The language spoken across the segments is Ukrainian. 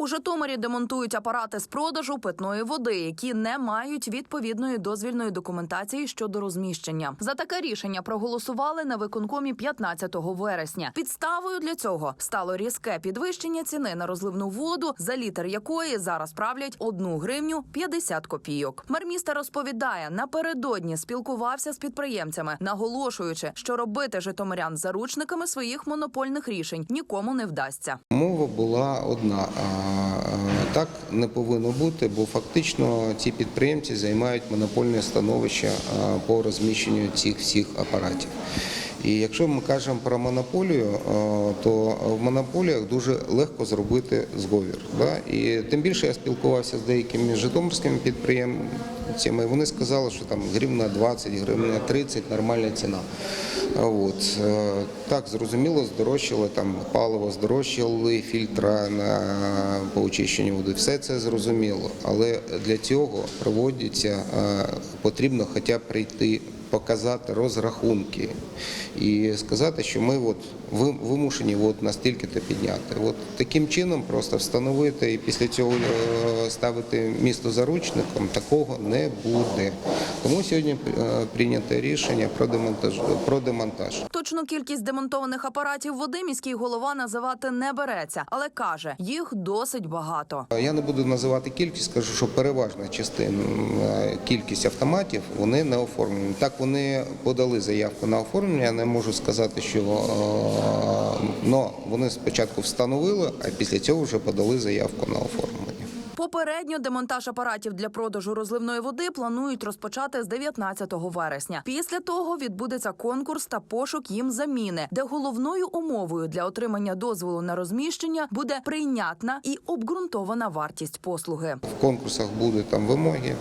У Житомирі демонтують апарати з продажу питної води, які не мають відповідної дозвільної документації щодо розміщення. За таке рішення проголосували на виконкомі 15 вересня. Підставою для цього стало різке підвищення ціни на розливну воду, за літр якої зараз правлять 1 гривню 50 копійок. Мер міста розповідає, напередодні спілкувався з підприємцями, наголошуючи, що робити житомирян заручниками своїх монопольних рішень нікому не вдасться. Мова була одна. Так не повинно бути, бо фактично ці підприємці займають монопольне становище по розміщенню цих всіх апаратів. І якщо ми кажемо про монополію, то в монополіях дуже легко зробити зговір. І тим більше я спілкувався з деякими житомирськими підприємцями. Вони сказали, що там гривна 20, гривна 30 нормальна ціна. От. е, Так, зрозуміло, здорожчали там паливо, здорожчали фільтра на по очищенню води. Все це зрозуміло. Але для цього проводиться е, потрібно хоча б прийти. Показати розрахунки і сказати, що ми от ви- вимушені от настільки-то підняти. От таким чином просто встановити і після цього е, ставити місто заручником, такого не буде. Тому сьогодні е, прийнято рішення про демонтаж про демонтаж. Точну кількість демонтованих апаратів води міський голова називати не береться, але каже, їх досить багато. Я не буду називати кількість, скажу, що переважна частина е, кількість автоматів вони не оформлені. Так вони подали заявку на оформлення. Я не можу сказати, що е, но вони спочатку встановили, а після цього вже подали заявку на оформлення. Попередньо демонтаж апаратів для продажу розливної води планують розпочати з 19 вересня. Після того відбудеться конкурс та пошук їм заміни, де головною умовою для отримання дозволу на розміщення буде прийнятна і обґрунтована вартість послуги. В конкурсах будуть там вимоги.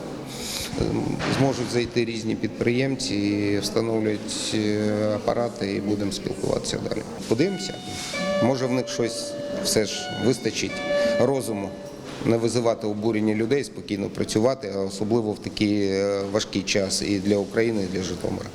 Ем, Зможуть зайти різні підприємці, встановлюють е, апарати і будемо спілкуватися далі. Подивимося, може в них щось все ж вистачить розуму. Не визивати обурення людей, спокійно працювати, особливо в такий е, важкий час і для України, і для Житомира.